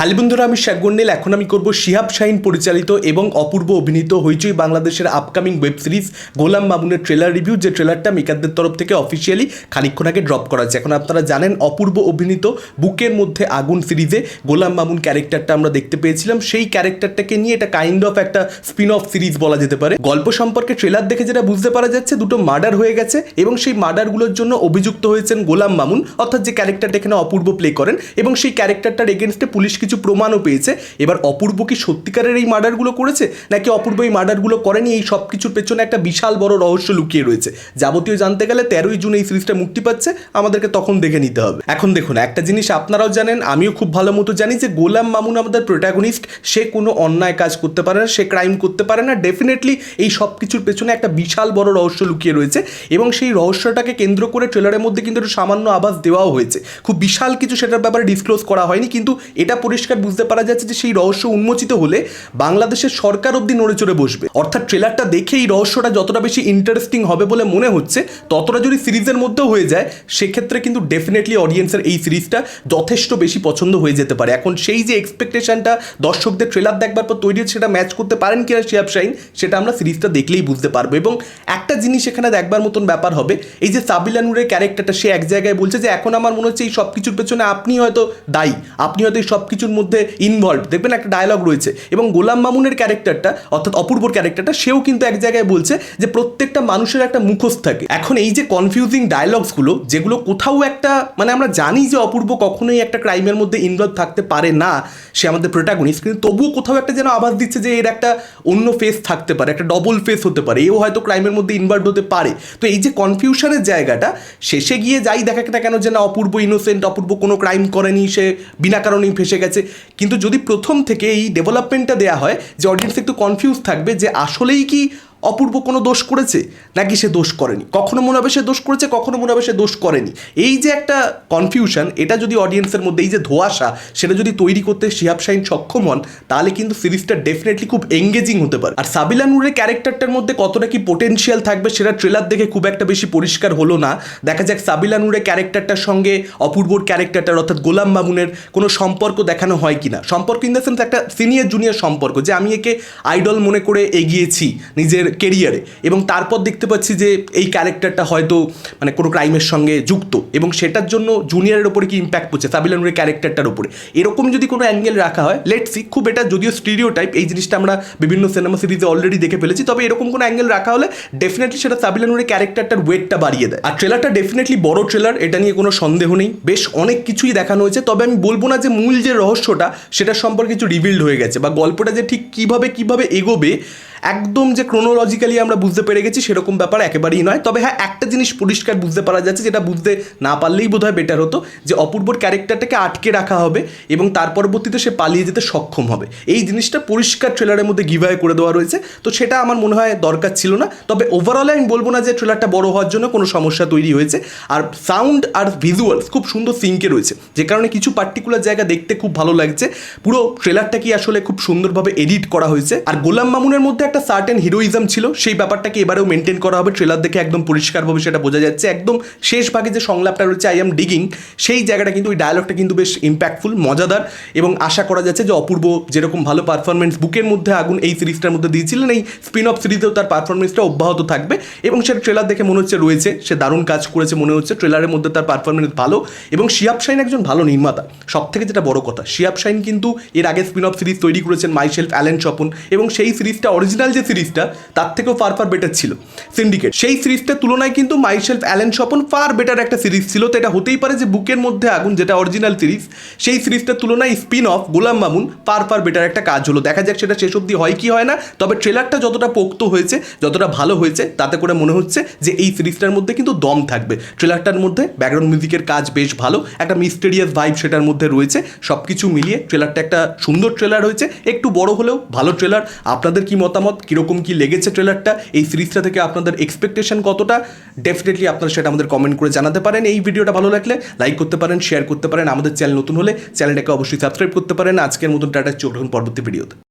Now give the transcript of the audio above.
Hello বন্ধুরা, আমি শেখ গন্ডেল। এখন আমি করব শিহাব শাহিন পরিচালিত এবং অপূর্ব অভিনীত হইচই বাংলাদেশের আপকামিং ওয়েব সিরিজ গোলাম মামুনের ট্রেলার রিভিউ যে ট্রেলারটা মেকারদের তরফ থেকে অফিসিয়ালি খানিকক্ষণ আগে ড্রপ করা এখন আপনারা জানেন, অপূর্ব অভিনীত বুকের মধ্যে আগুন সিরিজে গোলাম মামুন ক্যারেক্টারটা আমরা দেখতে পেয়েছিলাম। সেই ক্যারেক্টারটাকে নিয়ে এটা কাইন্ড অফ একটা স্পিন অফ সিরিজ বলা যেতে পারে। গল্প সম্পর্কে ট্রেলার দেখে যেটা বুঝতে পারা যাচ্ছে, দুটো মার্ডার হয়ে গেছে এবং সেই মার্ডারগুলোর জন্য অভিযুক্ত হয়েছেন গোলাম মামুন। অর্থাৎ যে ক্যারেক্টারটা এখানে অপূর্ব প্লে করেন এবং সেই ক্যারেক্টারটার এগেনস্টে পুলিশ কিছু প্রমাণও পেয়েছে। এবার অপূর্ব কি সত্যিকারের এই মার্ডারগুলো করেছে, নাকি অপূর্ব এই মার্ডারগুলো করেনি, এই সব কিছুর পেছনে একটা বিশাল বড় রহস্য লুকিয়ে রয়েছে। যাবতীয় জানতে গেলে তেরোই জুন এই সিরিজটা মুক্তি পাচ্ছে, আমাদেরকে তখন দেখে নিতে হবে। এখন দেখুন, একটা জিনিস আপনারাও জানেন, আমিও খুব ভালো মতো জানি যে গোলাম মামুন আমাদের প্রোটাগনিস্ট সে কোনো অন্যায় কাজ করতে পারে না, সে ক্রাইম করতে পারে না ডেফিনেটলি এই সব কিছুর পেছনে একটা বিশাল বড় রহস্য লুকিয়ে রয়েছে এবং সেই রহস্যটাকে কেন্দ্র করে ট্রেলারের মধ্যে কিন্তু একটু সামান্য আভাস দেওয়াও হয়েছে। খুব বিশাল কিছু সেটার ব্যাপারে ডিসক্লোজ করা হয়নি, কিন্তু এটা পরিষ্কার বুঝতে পারা যাচ্ছে যে সেই রহস্য উন্মোচিত হলে বাংলাদেশের সরকার অবধি নড়ে চড়ে বসবে। অর্থাৎ ট্রেলারটা দেখে এই রহস্যটা যতটা বেশি ইন্টারেস্টিং হবে বলে মনে হচ্ছে, ততটা যদি সিরিজের মধ্যেও হয়ে যায়, সেক্ষেত্রে কিন্তু ডেফিনেটলি অডিয়েন্সের এই সিরিজটা যথেষ্ট বেশি পছন্দ হয়ে যেতে পারে। এখন সেই যে এক্সপেকটেশনটা দর্শকদের ট্রেলার দেখবার পর তৈরি সেটা ম্যাচ করতে পারেন কিনা শিয়াব শাইন সেটা আমরা সিরিজটা দেখলেই বুঝতে পারব। এবং একটা জিনিস এখানে দেখবার মতন ব্যাপার হবে, এই যে সাবিলানুরের ক্যারেক্টারটা সে এক জায়গায় বলছে যে, এখন আমার মনে হচ্ছে এই সব কিছুর পেছনে আপনি হয়তো দায়ী, আপনি হয়তো এই সব কিছুর মধ্যে ইনভলভ দেখবেন একটা ডায়লগ রয়েছে। এবং গোলাম মামুনের ক্যারেক্টারটা অর্থাৎ অপূর্বর ক্যারেক্টারটা সেও কিন্তু এক জায়গায় বলছে যে প্রত্যেকটা মানুষের একটা মুখোশ থাকে। এখন এই যে কনফিউজিং ডায়লগসগুলো যেগুলো কোথাও একটা মানে আমরা জানি যে অপূর্ব কখনোই একটা ক্রাইমের মধ্যে ইনভলভ থাকতে পারে না, সে আমাদের প্রোটাগনিস্ট কিন্তু তবুও কোথাও একটা যেন আভাস দিচ্ছে যে এর একটা অন্য ফেস থাকতে পারে, একটা ডবল ফেস হতে পারে। এও হয়তো ক্রাইমের মধ্যে ইনভলভ হতে পারে। তো এই যে কনফিউশনের জায়গাটা, শেষে গিয়ে যাই দেখা না কেন যে না, অপূর্ব ইনোসেন্ট অপূর্ব কোনো ক্রাইম করেনি, সে বিনা কারণেই ফেসে গেছে। কিন্তু যদি প্রথম থেকে এই ডেভেলপমেন্টটা দেওয়া হয়, যে অডিয়েন্স একটু কনফিউজ থাকবে যে আসলেই কি অপূর্ব কোনো দোষ করেছে? নাকি সে দোষ করেনি? কখনো মনে হবে সে দোষ করেছে, কখনো মনে হবে সে দোষ করেনি? এই যে একটা কনফিউশন এটা যদি অডিয়েন্সের মধ্যে এই যে ধোয়াশা, সেটা যদি তৈরি করতে শিহাব শাহিন সক্ষম হন, তাহলে কিন্তু সিরিজটা ডেফিনেটলি খুব এঙ্গেজিং হতে পারে। আর সাবিলা নূরের ক্যারেক্টারটার মধ্যে কতটা কি পোটেনশিয়াল থাকবে, সেটা ট্রেলার দেখে খুব একটা বেশি পরিষ্কার হলো না। দেখা যাক সাবিলা নূরের ক্যারেক্টারটার সঙ্গে অপূর্বর ক্যারেক্টারটার অর্থাৎ গোলাম মামুনের কোনো সম্পর্ক দেখানো হয় কিনা? সম্পর্ক ইন দ্য সেন্স একটা সিনিয়র জুনিয়র সম্পর্ক, যে আমি একে আইডল মনে করে এগিয়েছি, নিজের কেরিয়ারে এবং তারপর দেখতে পাচ্ছি যে এই ক্যারেক্টারটা হয়তো মানে কোনো ক্রাইমের সঙ্গে যুক্ত। এবং সেটার জন্য জুনিয়রের ওপরে কি ইম্প্যাক্ট পড়ছে? সাবিলানুরের ক্যারেক্টারটার উপরে এরকম যদি কোনো অ্যাঙ্গেল রাখা হয় লেট সি খুব এটা যদিও স্টিরিও টাইপ এই জিনিসটা আমরা বিভিন্ন সিনেমা সিরিজে অলরেডি দেখে ফেলেছি। তবে এরকম কোনো অ্যাঙ্গেল রাখা হলে ডেফিনেটলি সেটা সাবিলানুরের ক্যারেক্টারটার ওয়েটটা বাড়িয়ে দেয়। আর ট্রেলারটা ডেফিনেটলি বড় ট্রেলার এটা নিয়ে কোনো সন্দেহ নেই। বেশ অনেক কিছুই দেখানো হয়েছে। তবে আমি বলব না যে মূল যে রহস্যটা, সেটা সম্পর্কে কিছু রিভিল্ড হয়ে গেছে। বা গল্পটা যে ঠিক কীভাবে কীভাবে এগোবে একদম যে ক্রোনোলজিক্যালি আমরা বুঝতে পেরে গেছি সেরকম ব্যাপার একেবারেই নয়। তবে হ্যাঁ একটা জিনিস পরিষ্কার বুঝতে পারা যাচ্ছে, যেটা বুঝতে না পারলেই বোধহয় বেটার হতো, যে অপূর্বর ক্যারেক্টারটাকে আটকে রাখা হবে এবং তার পরবর্তীতে সে পালিয়ে যেতে সক্ষম হবে। এই জিনিসটা পরিষ্কার ট্রেলারের মধ্যে গিভাই করে দেওয়া রয়েছে। তো সেটা আমার মনে হয় দরকার ছিল না। তবে ওভারঅলে আমি বলব না যে ট্রেলারটা বড় হওয়ার জন্য কোনো সমস্যা তৈরি হয়েছে। আর সাউন্ড আর ভিজুয়ালস খুব সুন্দর সিঙ্কে রয়েছে। যে কারণে কিছু পার্টিকুলার জায়গা দেখতে খুব ভালো লাগছে। পুরো ট্রেলারটা কি আসলে খুব সুন্দরভাবে এডিট করা হয়েছে। আর গোলাম মামুনের মধ্যে একটা সার্টেন হিরোইজম ছিল, সেই ব্যাপারটাকে এবারেও মেনটেন করা হবে। ট্রেলার দেখে একদম পরিষ্কারভাবে সেটা বোঝা যাচ্ছে। একদম শেষ ভাগে যে সংলাপটা রয়েছে আই এম ডিগিং সেই জায়গাটা কিন্তু, ওই ডায়লগটা কিন্তু বেশ ইম্প্যাক্টফুল মজাদার এবং আশা করা যাচ্ছে যে অপূর্ব যেরকম ভালো পারফরমেন্স বুকের মধ্যে আগুন এই সিরিজটার মধ্যে দিয়েছিলেন, এই স্পিন অফ সিরিজেও তার পারফরমেন্সটা অব্যাহত থাকবে এবং সেটা ট্রেলার দেখে মনে হচ্ছে রয়েছে, সে দারুণ কাজ করেছে মনে হচ্ছে। ট্রেলারের মধ্যে তার পারফরমেন্স ভালো এবং শিয়াব শাইন একজন ভালো নির্মাতা। সব থেকে যেটা বড় কথা, শিয়াব শাইন কিন্তু এর আগে স্পিন অফ সিরিজ তৈরি করেছেন মাই শেলফ অ্যালেন স্বপন এবং সেই সিরিজটা অরিজিনাল যে সিরিজটা, তার থেকেও ফার ফার বেটার ছিল সিন্ডিকেট সেই সিরিজটার তুলনায় কিন্তু myself Allen Swapan far better একটা সিরিজ ছিল, তো এটা হতেই পারে যে বুকের মধ্যে আগুন, যেটা অরিজিনাল সিরিজ, সেই সিরিজটার তুলনায় spin off Golam Mamun far far better একটা কাজ হলো। দেখা যাক সেটা শেষ অবধি হয় কি হয় না, তবে ট্রেলারটা যতটা পোক্ত হয়েছে, যতটা ভালো হয়েছে, তাতে করে মনে হচ্ছে যে এই সিরিজটার মধ্যে কিন্তু দম থাকবে। ট্রেলারটার মধ্যে ব্যাকগ্রাউন্ড মিউজিকের কাজ বেশ ভালো, একটা মিস্টেরিয়াস ভাইব সেটার মধ্যে রয়েছে সব কিছু মিলিয়ে ট্রেলারটা একটা সুন্দর ট্রেলার হয়েছে, একটু বড় হলেও ভালো ট্রেলার আপনাদের কি মতামত? কীরকম কি লেগেছে ট্রেলারটা এই সিরিজটা থেকে আপনাদের এক্সপেকটেশন কতটা? ডেফিনেটলি আপনারা সেটা আমাদের কমেন্ট করে জানাতে পারেন। এই ভিডিওটা ভালো লাগলে লাইক করতে পারেন শেয়ার করতে পারেন। আমাদের চ্যানেল নতুন হলে চ্যানেলটাকে অবশ্যই সাবস্ক্রাইব করতে পারেন। আজকের মতন টাটা চোখ পরবর্তী ভিডিওতে